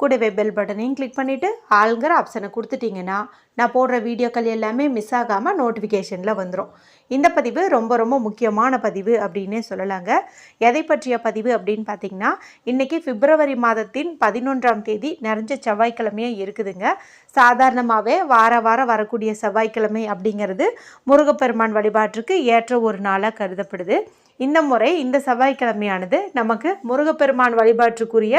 கூடவே பெல் பட்டனையும் கிளிக் பண்ணிவிட்டு ஆளுங்கிற ஆப்ஷனை கொடுத்துட்டிங்கன்னா நான் போடுற வீடியோக்கள் எல்லாமே மிஸ் ஆகாமல் நோட்டிஃபிகேஷனில் வந்துடும் இந்த பதிவு ரொம்ப ரொம்ப முக்கியமான பதிவு அப்படின்னே சொல்லலாங்க. எதை பற்றிய பதிவு அப்படின்னு பார்த்தீங்கன்னா இன்றைக்கி பிப்ரவரி மாதத்தின் பதினொன்றாம் தேதி நிறைஞ்ச செவ்வாய்க்கிழமையாக இருக்குதுங்க. சாதாரணமாகவே வார வாரம் வரக்கூடிய செவ்வாய்க்கிழமை அப்படிங்கிறது முருகப்பெருமான் வழிபாட்டிற்கு ஏற்ற ஒரு நாளாக கருதப்படுது. இந்த முறை இந்த செவ்வாய்க்கிழமையானது நமக்கு முருகப்பெருமான் வழிபாட்டுக்குரிய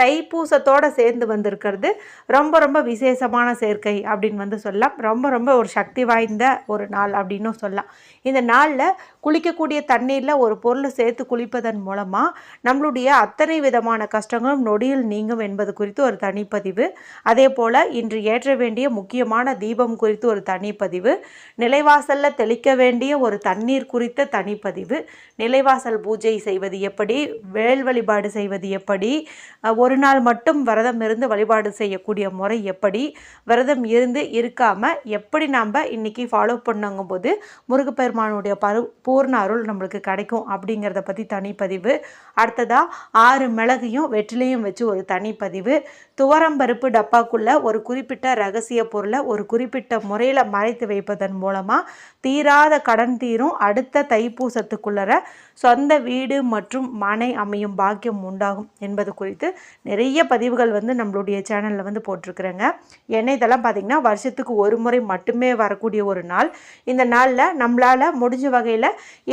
தைப்பூசத்தோடு சேர்ந்து வந்திருக்கிறது. ரொம்ப ரொம்ப விசேஷமான சேர்க்கை அப்படின்னு வந்து சொல்லலாம். ரொம்ப ரொம்ப ஒரு சக்தி வாய்ந்த ஒரு நாள் அப்படின்னும் சொல்லலாம். இந்த நாளில் குளிக்கக்கூடிய தண்ணீரில் ஒரு பொருளை சேர்த்து குளிப்பதன் மூலமாக நம்மளுடைய அத்தனை விதமான கஷ்டங்களும் நொடியில் நீங்கும் என்பது குறித்து ஒரு தனிப்பதிவு. அதே போல் இன்று ஏற்ற வேண்டிய முக்கியமான தீபம் குறித்து ஒரு தனிப்பதிவு. நிலைவாசலில் தெளிக்க வேண்டிய ஒரு தண்ணீர் குறித்த தனிப்பதிவு. நிலைவாசல் பூஜை செய்வது எப்படி? வேல் வழிபாடு செய்வது எப்படி? ஒரு நாள் மட்டும் விரதம் இருந்து வழிபாடு செய்யக்கூடிய முறை எப்படி? விரதம் இருந்து இருக்காமல் எப்படி நாம் இன்றைக்கி ஃபாலோ பண்ணுங்கும்போது முருகப்பெருமானுடைய பரு பூர்ண அருள் நம்மளுக்கு கிடைக்கும் அப்படிங்கிறத பற்றி தனிப்பதிவு. அடுத்ததாக ஆறு மிளகையும் வெற்றிலையும் வச்சு ஒரு தனிப்பதிவு. துவரம்பருப்பு டப்பாக்குள்ளே ஒரு குறிப்பிட்ட ரகசிய பொருளை ஒரு குறிப்பிட்ட முறையில் மறைத்து வைப்பதன் மூலமாக தீராத கடன் தீரும் அடுத்த தைப்பூசத்துக்குள்ளர சொந்த வீடு மற்றும் மனை அமையும் பாக்கியம் உண்டாகும் என்பது குறித்து நிறைய பதிவுகள் வந்து நம்மளுடைய சேனலில் வந்து போட்டிருக்கிறேங்க. ஏன்னா இதெல்லாம் பார்த்திங்கன்னா வருஷத்துக்கு ஒரு முறை மட்டுமே வரக்கூடிய ஒரு நாள். இந்த நாளில் நம்மளால் முடிஞ்ச வகையில்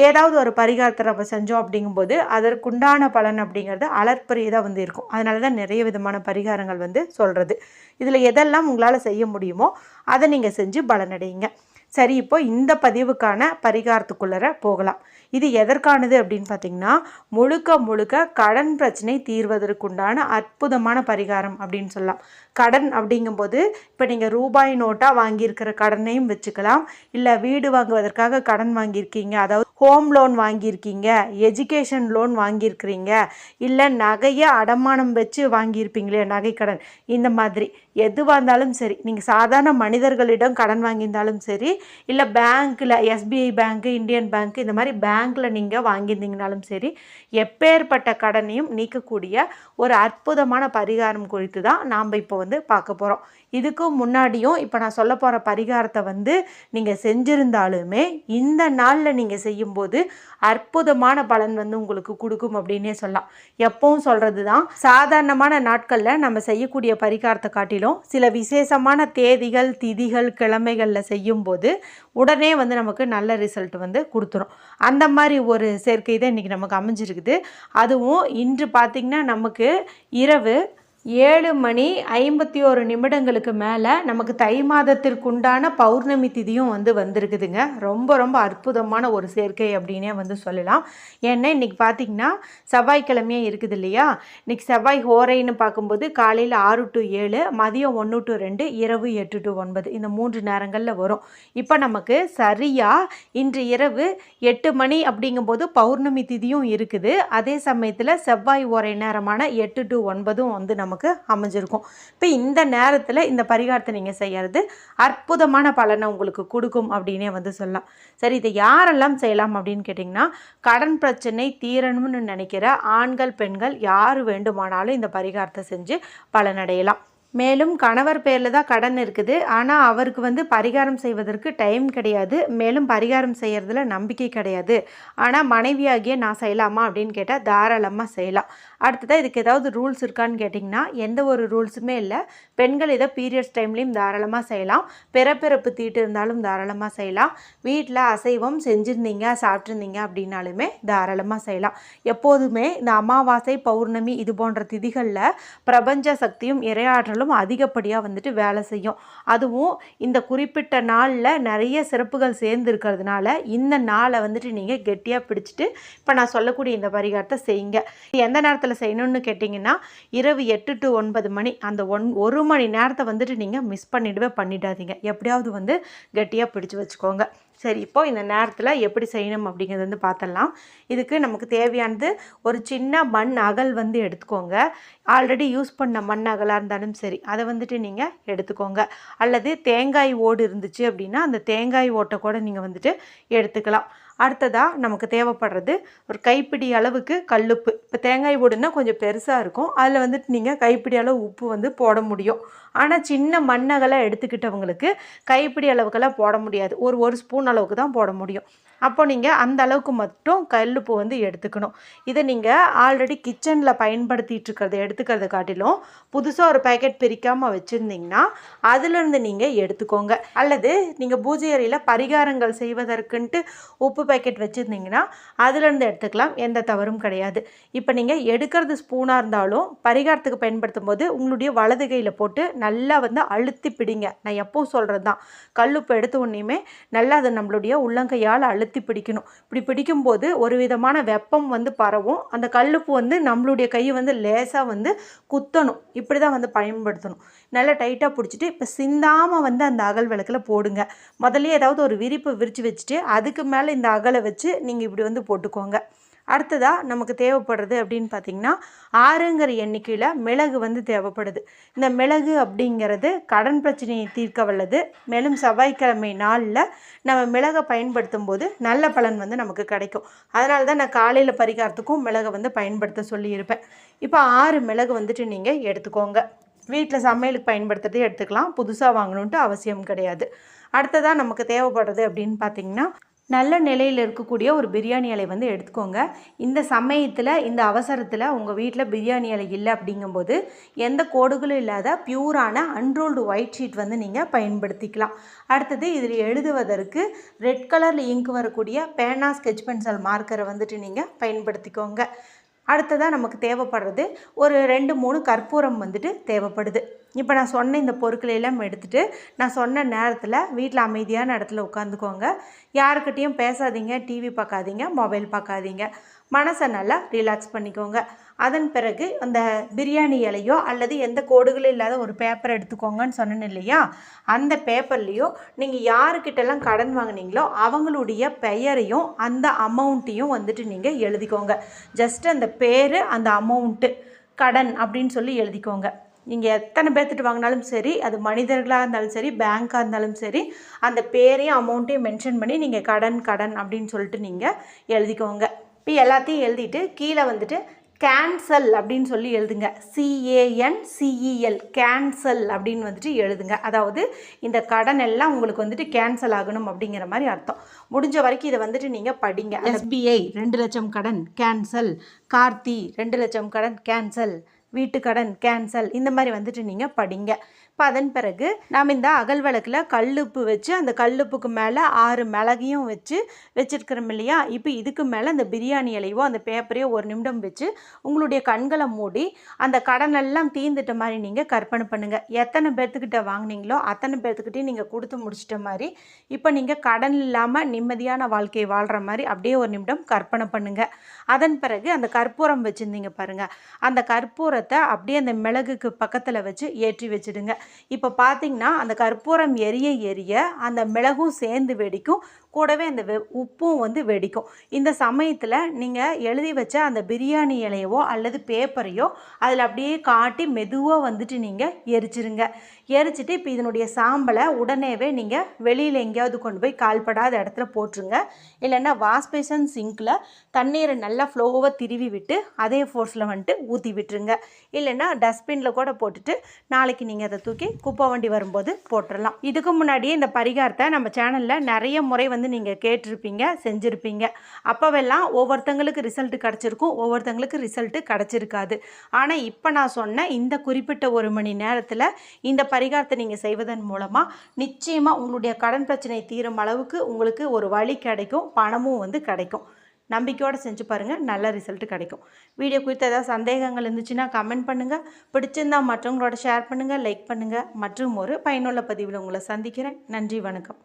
ஏதாவது ஒரு பரிகாரத்தை நம்ம செஞ்சோம் அப்படிங்கும்போது அதற்குண்டான பலன் அப்படிங்கிறது அலற்பரியதாக வந்து இருக்கும். அதனால தான் நிறைய விதமான பரிகாரங்கள் வந்து சொல்கிறது இதில் எதெல்லாம் உங்களால் செய்ய முடியுமோ அதை நீங்கள் செஞ்சு பலனடையுங்க. சரி இப்போ இந்த பதிவுக்கான பரிகாரத்துக்குள்ளர போகலாம். இது எதற்கானது அப்படின்னு பார்த்தீங்கன்னா முழுக்க முழுக்க கடன் பிரச்சனை தீர்வதற்குண்டான அற்புதமான பரிகாரம் அப்படின்னு சொல்லலாம். கடன் அப்படிங்கும்போது இப்போ நீங்கள் ரூபாய் நோட்டாக வாங்கியிருக்கிற கடனையும் வச்சுக்கலாம். இல்லை வீடு வாங்குவதற்காக கடன் வாங்கியிருக்கீங்க அதாவது ஹோம் லோன் வாங்கியிருக்கீங்க எஜுகேஷன் லோன் வாங்கியிருக்கிறீங்க இல்லை நகையை அடமானம் வச்சு வாங்கியிருப்பீங்களே நகைக்கடன் இந்த மாதிரி எதுவாக இருந்தாலும் சரி நீங்கள் சாதாரண மனிதர்களிடம் கடன் வாங்கியிருந்தாலும் சரி இல்லை பேங்க்கில் எஸ்பிஐ பேங்க்கு இந்தியன் பேங்க் இந்த மாதிரி பேங்க்கில் நீங்கள் வாங்கியிருந்தீங்கனாலும் சரி எப்பேற்பட்ட கடனையும் நீக்கக்கூடிய ஒரு அற்புதமான பரிகாரம் குறித்து தான் நாம் இப்போ வந்து பார்க்க போகிறோம் இதுக்கும் முன்னாடியும் இப்போ நான் சொல்ல போகிற பரிகாரத்தை வந்து நீங்கள் செஞ்சிருந்தாலுமே இந்த நாளில் நீங்கள் செய்யும்போது அற்புதமான பலன் வந்து உங்களுக்கு கொடுக்கும் அப்படின்னே சொல்லலாம். எப்பவும் சொல்கிறது தான் சாதாரணமான நாட்களில் நம்ம செய்யக்கூடிய பரிகாரத்தை காட்டிலும் சில விசேஷமான தேதிகள் திதிகள் கிழமைகளில் செய்யும்போது உடனே வந்து நமக்கு நல்ல ரிசல்ட் வந்து கொடுத்துரும். அந்த மாதிரி ஒரு சேர்க்கை தான் இன்றைக்கி நமக்கு அமைஞ்சிருக்குது. அதுவும் இன்று பார்த்திங்கன்னா நமக்கு இரவு ஏழு மணி ஐம்பத்தி ஒரு நிமிடங்களுக்கு மேலே நமக்கு தை மாதத்திற்குண்டான பௌர்ணமி திதியும் வந்து வந்திருக்குதுங்க. ரொம்ப ரொம்ப அற்புதமான ஒரு சேர்க்கை அப்படின்னே வந்து சொல்லலாம். ஏன்னா இன்றைக்கி பார்த்திங்கன்னா செவ்வாய்க்கிழமையே இருக்குது இல்லையா? இன்றைக்கி செவ்வாய் ஹோரைன்னு பார்க்கும்போது காலையில் ஆறு டு ஏழு மதியம் ஒன்று டு ரெண்டு இரவு எட்டு டு ஒன்பது. இந்த மூன்று நேரங்களில் வரும். இப்போ நமக்கு சரியாக இன்று இரவு எட்டு மணி அப்படிங்கும்போது பௌர்ணமி திதியும் இருக்குது. அதே சமயத்தில் செவ்வாய் ஓரை நேரமான எட்டு டு ஒன்பதும் வந்து நமக்கு அமைஞ்சிருக்கும். இப்போ இந்த நேரத்தில் இந்த பரிகாரத்தை நீங்கள் செய்யறது அற்புதமான பலனை உங்களுக்கு கொடுக்கும் அப்படின்னே வந்து சொல்லலாம். சரி இதை யாரெல்லாம் செய்யலாம் அப்படின்னு கேட்டிங்கன்னா கடன் பிரச்சனை தீரணும்னு நினைக்கிற ஆண்கள் பெண்கள் யார் வேண்டுமானாலும் இந்த பரிகாரத்தை செஞ்சு பலனடையலாம். மேலும் கணவர் பேரில் தான் கடன் இருக்குது. ஆனால் அவருக்கு வந்து பரிகாரம் செய்வதற்கு டைம் கிடையாது. மேலும் பரிகாரம் செய்கிறதுல நம்பிக்கை கிடையாது. ஆனால் மனைவியாகிய நான் செய்யலாமா அப்படின்னு கேட்டால் தாராளமாக செய்யலாம். அடுத்ததாக இதுக்கு ஏதாவது ரூல்ஸ் இருக்கான்னு கேட்டிங்கன்னா எந்த ஒரு ரூல்ஸுமே இல்லை. பெண்கள் இதை பீரியட்ஸ் டைம்லேயும் தாராளமாக செய்யலாம். பிறப்பிறப்பு தீட்டு இருந்தாலும் தாராளமாக செய்யலாம். வீட்டில் அசைவம் செஞ்சுருந்தீங்க சாப்பிட்ருந்தீங்க அப்படின்னாலுமே தாராளமாக செய்யலாம். எப்போதுமே இந்த அமாவாசை பௌர்ணமி இது போன்ற திதிகளில் பிரபஞ்ச சக்தியும் இரையாற்றலும் அதிகப்படியாக வந்துட்டு வேலை செய்யும். அதுவும் இந்த குறிப்பிட்ட நாளில் நிறைய சிறப்புகள் சேர்ந்து இருக்கிறதுனால இந்த நாளை வந்துட்டு நீங்கள் கெட்டியாக பிடிச்சிட்டு இப்போ நான் சொல்லக்கூடிய இந்த பரிகாரத்தை செய்யுங்க. எந்த நேரத்தில் செய்யணும்னு கேட்டிங்கன்னா இரவு எட்டு டு ஒன்பது மணி அந்த ஒன் ஒரு மணி நேரத்தை வந்துட்டு நீங்கள் மிஸ் பண்ணிடவே பண்ணிடாதீங்க. எப்படியாவது வந்து கெட்டியாக பிடிச்சு வச்சுக்கோங்க. சரி இப்போ இந்த நேரத்தில் எப்படி செய்யணும் அப்படிங்கிறது வந்து பார்த்துடலாம் இதுக்கு நமக்கு தேவையானது ஒரு சின்ன மண் அகல் வந்து எடுத்துக்கோங்க. ஆல்ரெடி யூஸ் பண்ண மண் அகலாக இருந்தாலும் சரி அதை வந்துட்டு நீங்கள் எடுத்துக்கோங்க. அல்லது தேங்காய் ஓடு இருந்துச்சு அப்படின்னா அந்த தேங்காய் ஓட்டை கூட நீங்கள் வந்துட்டு எடுத்துக்கலாம். அடுத்ததாக நமக்கு தேவைப்படுறது ஒரு கைப்பிடி அளவுக்கு கல்லுப்பு. இப்போ தேங்காய் ஓடுனா கொஞ்சம் பெருசாக இருக்கும். அதில் வந்துட்டு நீங்கள் கைப்பிடி அளவு உப்பு வந்து போட முடியும். ஆனால் சின்ன மண்ணகலை எடுத்துக்கிட்டவங்களுக்கு கைப்பிடி அளவுக்கெல்லாம் போட முடியாது. ஒரு ஒரு ஸ்பூன் அளவுக்கு தான் போட முடியும். அப்போ நீங்கள் அந்த அளவுக்கு மட்டும் கல்லுப்பு வந்து எடுத்துக்கணும். இதை நீங்கள் ஆல்ரெடி கிச்சனில் பயன்படுத்திகிட்டு இருக்கிறத எடுத்துக்கிறத காட்டிலும் புதுசாக ஒரு பேக்கெட் பிரிக்காமல் வச்சுருந்தீங்கன்னா அதுலேருந்து நீங்கள் எடுத்துக்கோங்க. அல்லது நீங்கள் பூஜை அறையில் பரிகாரங்கள் செய்வதற்குன்ட்டு உப்பு பேக்கெட் வச்சுருந்தீங்கன்னா அதுலேருந்து எடுத்துக்கலாம். எந்த தவறும் கிடையாது. இப்போ நீங்கள் எடுக்கிறது ஸ்பூனாக இருந்தாலும் பரிகாரத்துக்கு பயன்படுத்தும் போது உங்களுடைய வலது கையில் போட்டு நல்லா வந்து அழுத்தி பிடிங்க. நான் எப்பவும் சொல்கிறது தான் கல்லுப்பு எடுத்த உடனேயுமே நல்லா அது நம்மளுடைய உள்ளங்கையால் அழுத்தி பிடிக்கணும். இப்படி பிடிக்கும்போது ஒரு விதமான வெப்பம் வந்து பரவும். அந்த கல்லுப்பு வந்து நம்மளுடைய கையை வந்து லேசாக வந்து குத்தணும். இப்படி தான் வந்து பயன்படுத்தணும். நல்லா டைட்டாக பிடிச்சிட்டு இப்போ சிந்தாமல் வந்து அந்த அகல் விளக்கில் போடுங்க. முதல்ல ஏதாவது ஒரு விரிப்பு விரித்து வச்சுட்டு அதுக்கு மேலே இந்த அகலை வச்சு நீங்கள் இப்படி வந்து போட்டுக்கோங்க. அடுத்ததாக நமக்கு தேவைப்படுறது அப்படின்னு பார்த்திங்கன்னா ஆறுங்கிற எண்ணிக்கையில் மிளகு வந்து தேவைப்படுது. இந்த மிளகு அப்படிங்கிறது கடன் பிரச்சனையை தீர்க்க வல்லது. மேலும் செவ்வாய்க்கிழமை நாளில் நம்ம மிளகை பயன்படுத்தும் போது நல்ல பலன் வந்து நமக்கு கிடைக்கும். அதனால தான் நான் காலையில் பரிகாரத்துக்கும் மிளகை வந்து பயன்படுத்த சொல்லியிருப்பேன். இப்போ ஆறு மிளகு வந்துட்டு நீங்கள் எடுத்துக்கோங்க. வீட்டில் சமையலுக்கு பயன்படுத்துகிறதே எடுத்துக்கலாம். புதுசாக வாங்கணுன்ட்டு அவசியம் கிடையாது. அடுத்ததாக நமக்கு தேவைப்படுறது அப்படின்னு பார்த்திங்கன்னா நல்ல நிலையில் இருக்கக்கூடிய ஒரு பிரியாணி இலை வந்து எடுத்துக்கோங்க. இந்த சமயத்தில் இந்த அவசரத்தில் உங்கள் வீட்டில் பிரியாணி இலை இல்லை அப்படிங்கும்போது எந்த கோடுகளும் இல்லாத பியூரான அன்ரோல்டு ஒயிட் ஷீட் வந்து நீங்கள் பயன்படுத்திக்கலாம். அடுத்தது இதில் எழுதுவதற்கு ரெட் கலரில் இங்க் வரக்கூடிய பேனா ஸ்கெச் பென்சில் மார்க்கரை வந்துட்டு நீங்கள் பயன்படுத்திக்கோங்க. அடுத்ததாக நமக்கு தேவைப்படுறது ஒரு ரெண்டு மூணு கற்பூரம் வந்துட்டு தேவைப்படுது. இப்போ நான் சொன்ன இந்த பொருட்களை எல்லாம் எடுத்துகிட்டு நான் சொன்ன நேரத்தில் வீட்டில் அமைதியான இடத்துல உட்காந்துக்கோங்க. யாருக்கிட்டேயும் பேசாதீங்க டிவி பார்க்காதீங்க மொபைல் பார்க்காதீங்க மனசை நல்லா ரிலாக்ஸ் பண்ணிக்கோங்க. அதன் பிறகு அந்த பிரியாணி இலையோ அல்லது எந்த கோடுகளும் இல்லாத ஒரு பேப்பர் எடுத்துக்கோங்கன்னு சொன்னேன் இல்லையா? அந்த பேப்பர்லேயோ நீங்கள் யாருக்கிட்டெல்லாம் கடன் வாங்கினீங்களோ அவங்களுடைய பெயரையும் அந்த அமௌண்ட்டையும் வந்துட்டு நீங்கள் எழுதிக்கோங்க. ஜஸ்ட் அந்த பேர் அந்த அமௌண்ட்டு கடன் அப்படின்னு சொல்லி எழுதிக்கோங்க. நீங்கள் எத்தனை பேர்த்துட்டு வாங்கினாலும் சரி அது மனிதர்களாக இருந்தாலும் சரி பேங்க்காக இருந்தாலும் சரி அந்த பேரையும் அமௌண்ட்டையும் மென்ஷன் பண்ணி நீங்கள் கடன் கடன் அப்படின்னு சொல்லிட்டு நீங்கள் எழுதிக்கோங்க. இப்போ எல்லாத்தையும் எழுதிட்டு கீழே வந்துட்டு கேன்சல் அப்படின்னு சொல்லி எழுதுங்க. சிஏஎன் சிஇஎல் கேன்சல் அப்படின்னு வந்துட்டு எழுதுங்க. அதாவது இந்த கடன் எல்லாம் உங்களுக்கு வந்துட்டு கேன்சல் ஆகணும் அப்படிங்கிற மாதிரி அர்த்தம். முடிஞ்ச வரைக்கும் இதை வந்துட்டு நீங்கள் படிங்க. எஸ்பிஐ ரெண்டு லட்சம் கடன் கேன்சல் கார்த்தி ரெண்டு லட்சம் கடன் கேன்சல் வீட்டு கடன் கேன்சல் இந்த மாதிரி வந்துட்டு நீங்கள் படிங்க. இப்போ அதன் பிறகு நாம் இந்த அகல் விளக்கில் கல்லுப்பு வச்சு அந்த கல்லுப்புக்கு மேலே ஆறு மிளகையும் வச்சு வச்சுருக்கிறோம் இல்லையா? இப்போ இதுக்கு மேலே அந்த பிரியாணி இலையோ அந்த பேப்பரையோ ஒரு நிமிடம் வச்சு உங்களுடைய கண்களை மூடி அந்த கடனெல்லாம் தீர்ந்துட்ட மாதிரி நீங்கள் கற்பனை பண்ணுங்கள் எத்தனை பேர்த்துக்கிட்ட வாங்கினீங்களோ அத்தனை பேர்த்துக்கிட்டையும் நீங்கள் கொடுத்து முடிச்சிட்ட மாதிரி இப்போ நீங்கள் கடன் இல்லாமல் நிம்மதியான வாழ்க்கையை வாழ்கிற மாதிரி அப்படியே ஒரு நிமிடம் கற்பனை பண்ணுங்கள் அதன் பிறகு அந்த கற்பூரம் வச்சுருந்தீங்க பாருங்கள் அந்த கற்பூரத்தை அப்படியே அந்த மிளகுக்கு பக்கத்தில் வச்சு ஏற்றி வச்சுடுங்க. இப்போ பார்த்திங்கன்னா அந்த கற்பூரம் எரிய எரிய அந்த மிளகும் சேர்ந்து வெடிக்கும். கூடவே அந்த வெ உப்பும் வந்து வெடிக்கும். இந்த சமயத்தில் நீங்கள் எழுதி வச்ச அந்த பிரியாணி இலையவோ அல்லது பேப்பரையோ அதில் அப்படியே காட்டி மெதுவாக வந்துட்டு நீங்கள் எரிச்சிருங்க. எரிச்சிட்டு இப்போ இதனுடைய சாம்பலை உடனேவே நீங்கள் வெளியில் எங்கேயாவது கொண்டு போய் கால்படாத இடத்துல போட்டுருங்க. இல்லைன்னா வாஷ்பேஷன் சிங்கில் தண்ணீரை நல்லா ஃப்ளோவாக திருவி விட்டு அதே ஃபோர்ஸில் வந்துட்டு ஊற்றி விட்டுருங்க. இல்லைன்னா டஸ்ட்பினில் கூட போட்டுட்டு நாளைக்கு நீங்கள் அதை தூக்கி குப்பை வண்டி வரும்போது போட்டுடலாம் இதுக்கு முன்னாடியே இந்த பரிகாரத்தை நம்ம சேனலில் நிறைய முறை வந்து வந்து நீங்கள் கேட்டிருப்பீங்க செஞ்சுருப்பீங்க. அப்போவெல்லாம் ஒவ்வொருத்தங்களுக்கு ரிசல்ட் கிடச்சிருக்கும் ஒவ்வொருத்தங்களுக்கு ரிசல்ட்டு கிடச்சிருக்காது. ஆனால் இப்போ நான் சொன்ன இந்த குறிப்பிட்ட ஒரு மணி நேரத்தில் இந்த பரிகாரத்தை நீங்கள் செய்வதன் மூலமாக நிச்சயமாக உங்களுடைய கடன் பிரச்சனை தீரும் அளவுக்கு உங்களுக்கு ஒரு வழி கிடைக்கும் பணமும் வந்து கிடைக்கும். நம்பிக்கையோடு செஞ்சு பாருங்கள் நல்ல ரிசல்ட் கிடைக்கும். வீடியோ குறித்த ஏதாவது சந்தேகங்கள் இருந்துச்சுன்னா கமெண்ட் பண்ணுங்கள் பிடிச்சிருந்தால் மற்றவங்களோட ஷேர் பண்ணுங்கள் லைக் பண்ணுங்கள் மற்றும் ஒரு பயனுள்ள பதிவில் உங்களை சந்திக்கிறேன். நன்றி வணக்கம்.